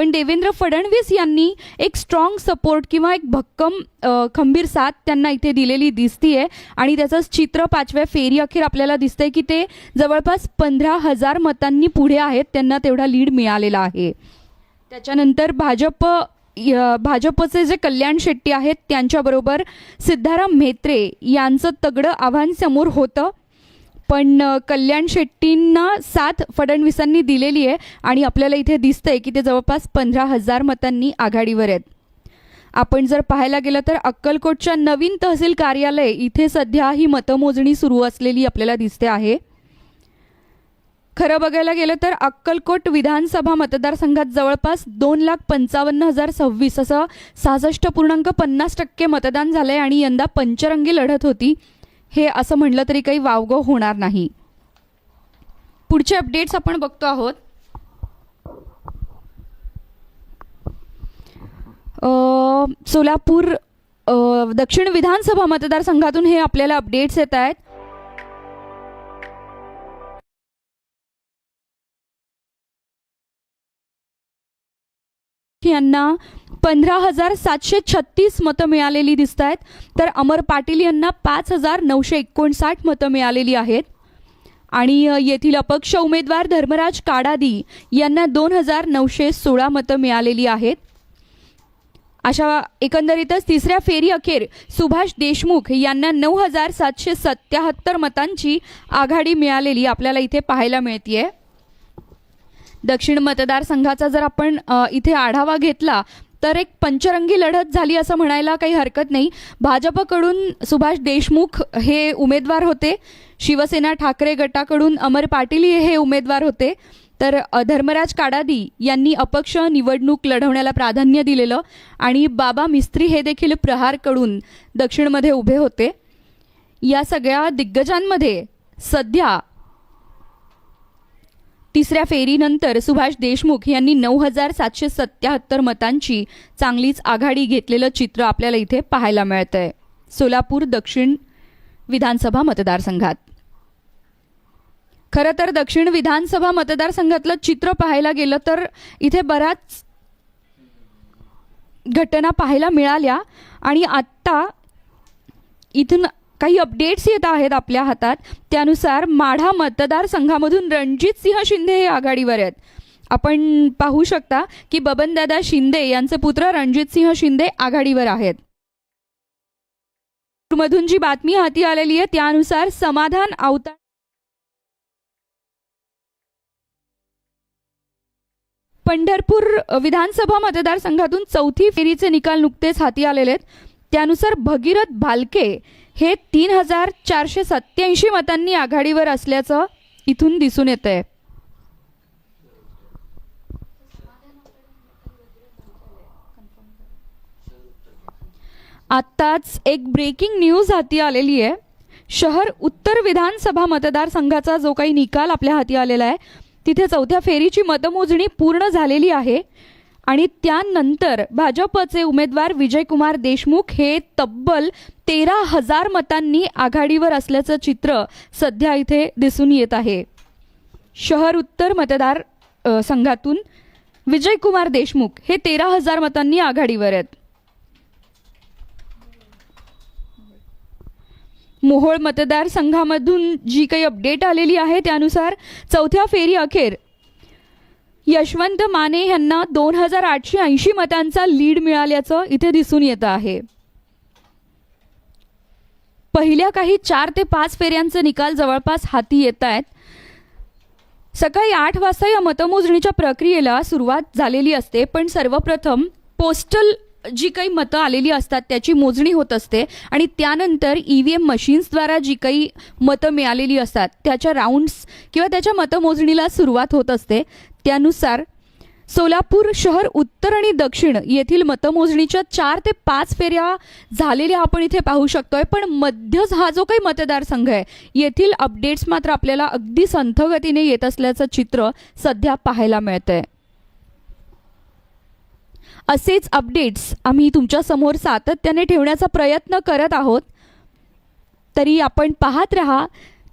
पण देवेंद्र फडणवीस यांनी एक स्ट्रॉंग सपोर्ट किंवा एक भक्कम खंबीर साथ त्यांना इथे दिलेली दिसतीये. आणि त्याचं चित्र पाचव्या फेरी अखेर आपल्याला दिसतंय की ते जवळपास पंधरा हजार मतांनी पुढे आहेत त्यांना तेवढा लीड मिळालेला आहे. त्याच्यानंतर भाजप य- भाजपचे जे कल्याण शेट्टी आहेत त्यांच्याबरोबर सिद्धाराम म्हेत्रे यांचं तगडं आव्हान समोर होतं. पण कल्याण शेट्टींना साथ फडणवीसांनी दिलेली आहे आणि आपल्याला इथे दिसतंय की ते जवळपास पंधरा हजार मतांनी आघाडीवर आहेत. आपण जर पाहायला गेलं तर अक्कलकोटच्या नवीन तहसील कार्यालय इथे सध्या ही मतमोजणी सुरू असलेली आपल्याला दिसते आहे. खरं बघायला गेलं तर अक्कलकोट विधानसभा मतदारसंघात जवळपास दोन लाख पंचावन्न हजार सव्वीस असं सहासष्ट पूर्णांक पन्नास टक्के मतदान झालंय आणि यंदा पंचरंगी लढत होती. हे असं म्हणलं तरी काही वावगं होणार नाही. पुढचे अपडेट्स आपण बघतो आहोत. सोलापूर दक्षिण विधानसभा मतदारसंघातून हे आपल्याला अपडेट्स येत आहेत. यांना पंधरा हजार सातशे छत्तीस मतं मिळालेली दिसत आहेत तर अमर पाटील यांना पाच हजार नऊशे एकोणसाठ मतं मिळालेली आहेत. आणि येथील अपक्ष उमेदवार धर्मराज काडादी यांना दोन हजार नऊशे सोळा मतं मिळालेली आहेत. अशा एकंदरीतच तिसऱ्या फेरी अखेर सुभाष देशमुख यांना नऊ हजार सातशे सत्याहत्तर मतांची आघाडी मिळालेली आपल्याला इथे पाहायला मिळतीये. दक्षिण मतदारसंघाचा जर आपण इथे आढावा घेतला तर एक पंचरंगी लढत झाली असं म्हणायला काही हरकत नाही. भाजपकडून सुभाष देशमुख हे उमेदवार होते. शिवसेना ठाकरे गटाकडून अमर पाटील हे उमेदवार होते. तर धर्मराज काडादी यांनी अपक्ष निवडणूक लढवण्याला प्राधान्य दिलेलं आणि बाबा मिस्त्री हे देखील प्रहारकडून दक्षिणमध्ये उभे होते. या सगळ्या दिग्गजांमध्ये सध्या तिसऱ्या फेरीनंतर सुभाष देशमुख यांनी नऊ हजार सातशे सत्याहत्तर मतांची चांगलीच आघाडी घेतलेलं चित्र आपल्याला इथे पाहायला मिळतंय. सोलापूर दक्षिण विधानसभा मतदारसंघात. खरं तर दक्षिण विधानसभा मतदारसंघातलं चित्र पाहायला गेलं तर इथे बऱ्याच घटना पाहायला मिळाल्या आणि आत्ता इथून काही अपडेट्स येत आहेत आपल्या हातात. त्यानुसार माढा मतदारसंघामधून रणजित सिंह शिंदे हे आघाडीवर आहेत. आपण पाहू शकता की बबनदादा शिंदे यांचे पुत्र रणजित सिंह शिंदे आघाडीवर आहेत. मधून जी बातमी हाती आलेली आहे त्यानुसार समाधान आवता पंढरपूर विधानसभा मतदारसंघातून चौथी फेरीचे निकाल नुकतेच हाती आलेले आहेत. त्यानुसार भगीरथ भालके हे तीन हजार चारशे सत्याऐंशी मतांनी आघाडीवर असल्याचं इथून दिसून येत आहे आत्ताच एक ब्रेकिंग न्यूज हाती आलेली आहे. शहर उत्तर विधानसभा मतदारसंघाचा जो काही निकाल आपल्या हाती आलेला आहे तिथे चौथ्या फेरीची मतमोजणी पूर्ण झालेली आहे. आणि त्यानंतर भाजपचे उमेदवार विजयकुमार देशमुख हे तब्बल तेरा हजार मतांनी आघाडीवर असल्याचं चित्र सध्या इथे दिसून येत आहे. शहर उत्तर मतदार संघातून विजयकुमार देशमुख हे तेरा हजार मतांनी आघाडीवर आहेत. मोहोळ मतदारसंघामधून जी काही अपडेट आलेली आहे त्यानुसार चौथ्या फेरी अखेर यशवंत माने यांना दोन हजार आठशे ऐंशी मतांचा लीड मिळाल्याचं इथे दिसून येतं आहे. पहिल्या काही चार ते पाच फेऱ्यांचे निकाल जवळपास हाती येत आहेत. सकाळी आठ वाजता या मतमोजणीच्या प्रक्रियेला सुरुवात झालेली असते पण सर्वप्रथम पोस्टल जी काही मतं आलेली असतात त्याची मोजणी होत असते आणि त्यानंतर ई व्ही एम मशीन्सद्वारा जी काही मतं मिळालेली असतात त्याच्या राऊंड्स किंवा त्याच्या मतमोजणीला सुरुवात होत असते. त्यानुसार सोलापूर शहर उत्तर आणि दक्षिण येथील मतमोजणीच्या चार ते पाच फेऱ्या झालेल्या आपण इथे पाहू शकतोय. पण मध्यच हा जो काही मतदारसंघ आहे येथील अपडेट्स मात्र आपल्याला अगदी संथ गतीने येत असल्याचं चित्र सध्या पाहायला मिळतंय. असेच अपडेट्स आम्ही तुमच्यासमोर सातत्याने ठेवण्याचा प्रयत्न करत आहोत. तरी आपण पाहत रहा.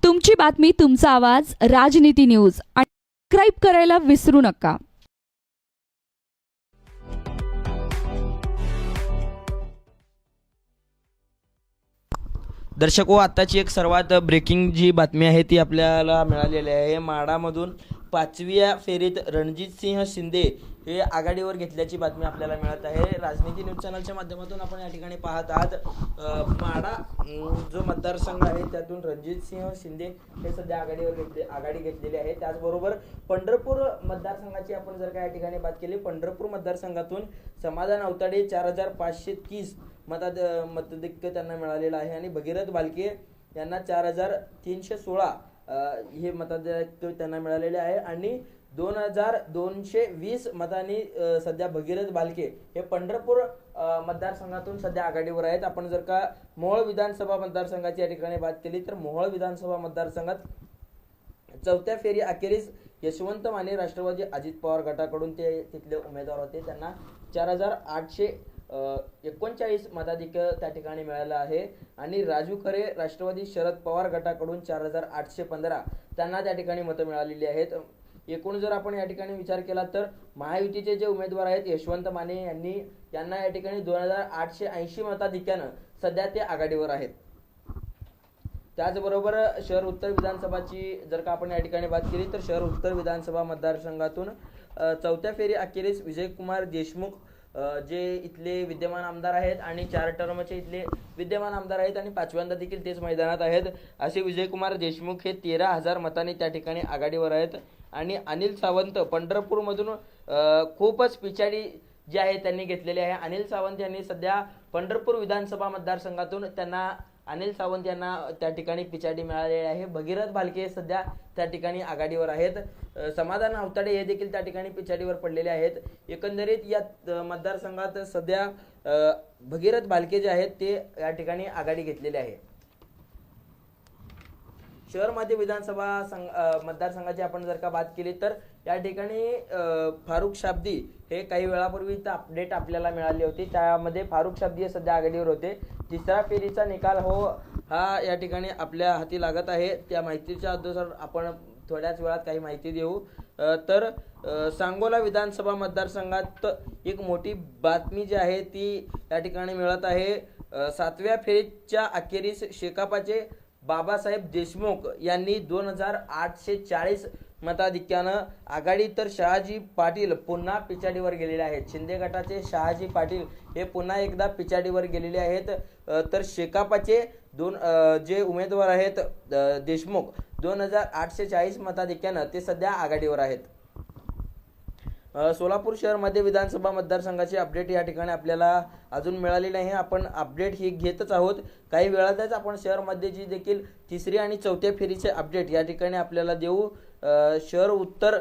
तुमची बातमी तुमचा आवाज राजनीती न्यूज. आणि सबस्क्राईब करायला विसरू नका. दर्शको हो, आत्ताची एक सर्वात ब्रेकिंग जी बातमी आहे ती आपल्याला मिळालेली आहे. माडामधून पाचव्या फेरीत रणजित सिंह शिंदे हे आघाडीवर घेतल्याची बातमी आपल्याला मिळत आहे. राजनीती न्यूज चॅनलच्या माध्यमातून आपण या ठिकाणी पाहत आहात माडा जो मतदारसंघ आहे त्यातून रणजित सिंह शिंदे हे सध्या आघाडीवर घेतले आघाडी घेतलेली आहे त्याचबरोबर पंढरपूर मतदारसंघाची आपण जर का या ठिकाणी बात केली पंढरपूर मतदारसंघातून समाधान अवताडे चार हजार पाचशे तीस मताद मतधिक्य त्यांना मिळालेलं आहे. आणि भगीरथ बालके यांना चार हजार तीनशे सोळा हे मताधिकार त्यांना मिळालेले आहे. आणि दोन हजार दोनशे वीस मतांनी सध्या भगीरथ बालके हे पंढरपूर मतदारसंघातून सध्या आघाडीवर आहेत. आपण जर का मोहोळ विधानसभा मतदारसंघाची या ठिकाणी बात केली तर मोहोळ विधानसभा मतदारसंघात चौथ्या फेरी अखेरीस यशवंत माने राष्ट्रवादी अजित पवार गटाकडून ते तिथले उमेदवार होते. त्यांना चार हजार आठशे एकोणचाळीस मताधिक्य त्या ठिकाणी मिळालं आहे. आणि राजू खरे राष्ट्रवादी शरद पवार गटाकडून चार हजार आठशे पंधरा त्यांना त्या ठिकाणी मतं मिळालेली आहेत. एकूण जर आपण या ठिकाणी विचार केला तर महायुतीचे जे उमेदवार आहेत यशवंत माने यांनी यांना या ठिकाणी दोन हजार आठशे ऐंशी मताधिक्यानं सध्या ते आघाडीवर आहेत. त्याचबरोबर शहर उत्तर विधानसभाची जर का आपण या ठिकाणी बात केली तर शहर उत्तर विधानसभा मतदारसंघातून चौथ्या फेरी अखेरीस विजयकुमार देशमुख जे इथले विद्यमान आमदार आहेत आणि चार टर्मचे इथले विद्यमान आमदार आहेत आणि पाचव्यांदा देखील तेच मैदानात आहेत. असे विजयकुमार देशमुख हे तेरा हजार मतांनी त्या ठिकाणी आघाडीवर आहेत. आणि अनिल सावंत पंढरपूरमधून खूपच पिछाडी जे आहे त्यांनी घेतलेले आहे. अनिल सावंत यांनी सध्या पंढरपूर विधानसभा मतदारसंघातून त्यांना अनिल सावंत यांना त्या ठिकाणी पिछाडी मिळालेली आहे. भगीरथ भालके सध्या त्या ठिकाणी आघाडीवर आहेत. समाधान अवताडे हे देखील त्या ठिकाणी पिछाडीवर पडलेले आहेत. एकंदरीत या मतदारसंघात सध्या भगीरथ भालके जे आहेत ते या ठिकाणी आघाडी घेतलेले आहे शहर मध्य विधानसभा संघ मतदारसंघाची आपण जर का बात केली तर या ठिकाणी फारुख शाब्दी हे काही वेळापूर्वी अपडेट आपल्याला मिळाली होती. त्यामध्ये फारुख शाब्दी हे सध्या आघाडीवर होते. तिसऱ्या फेरीचा निकाल हो हा या ठिकाणी आपल्या हाती लागत आहे. त्या माहितीच्या अनुसार आपण थोड्याच वेळात काही माहिती देऊ. तर सांगोला विधानसभा मतदारसंघात एक मोठी बातमी जी आहे ती या ठिकाणी मिळत आहे. सातव्या फेरीच्या अखेरीस शेकापाचे बाबासाहेब देशमुख यांनी दोन हजार आठशे चाळीस मताधिक्यानं आघाडी तर शहाजी पाटील पुन्हा पिछाडीवर गेलेले आहेत. शिंदे गटाचे शहाजी पाटील हे पुन्हा एकदा पिछाडीवर गेलेले आहेत. तर शेकापाचे दोन जे उमेदवार आहेत देशमुख दोन हजार आठशे चाळीस मताधिक्यानं ते सध्या आघाडीवर आहेत. सोलापूर शहरमध्ये विधानसभा मतदारसंघाची अपडेट या ठिकाणी आपल्याला अजून मिळाली नाही. आपण अपडेट ही घेतच आहोत. काही वेळातच आपण शहरमध्ये जी देखील तिसरी आणि चौथ्या फेरीचे अपडेट या ठिकाणी आपल्याला देऊ. शहर उत्तर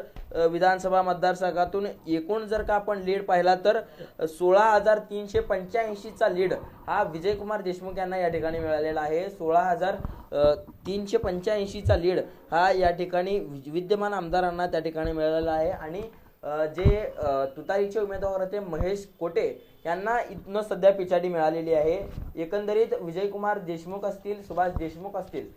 विधानसभा मतदारसंघातून एकूण जर का आपण लीड पाहिला तर सोळा हजार तीनशे पंच्याऐंशीचा लीड हा विजयकुमार देशमुख यांना या ठिकाणी मिळालेला आहे. सोळा हजार तीनशे पंच्याऐंशीचा लीड हा या ठिकाणी वि- विद्यमान आमदारांना त्या ठिकाणी मिळालेला आहे. आणि जे तुतारीचे उमेदवार होते महेश कोटे यांना इथनं सध्या पिछाडी मिळालेली आहे. एकंदरीत विजयकुमार देशमुख असतील सुभाष देशमुख असतील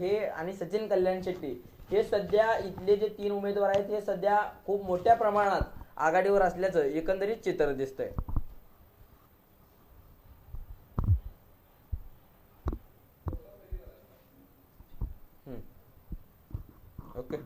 हे आणि सचिन कल्याण शेट्टी हे सध्या इथले जे तीन उमेदवार आहेत हे सध्या खूप मोठ्या प्रमाणात आघाडीवर असल्याचं एकंदरीत चित्र दिसतंय. ओके.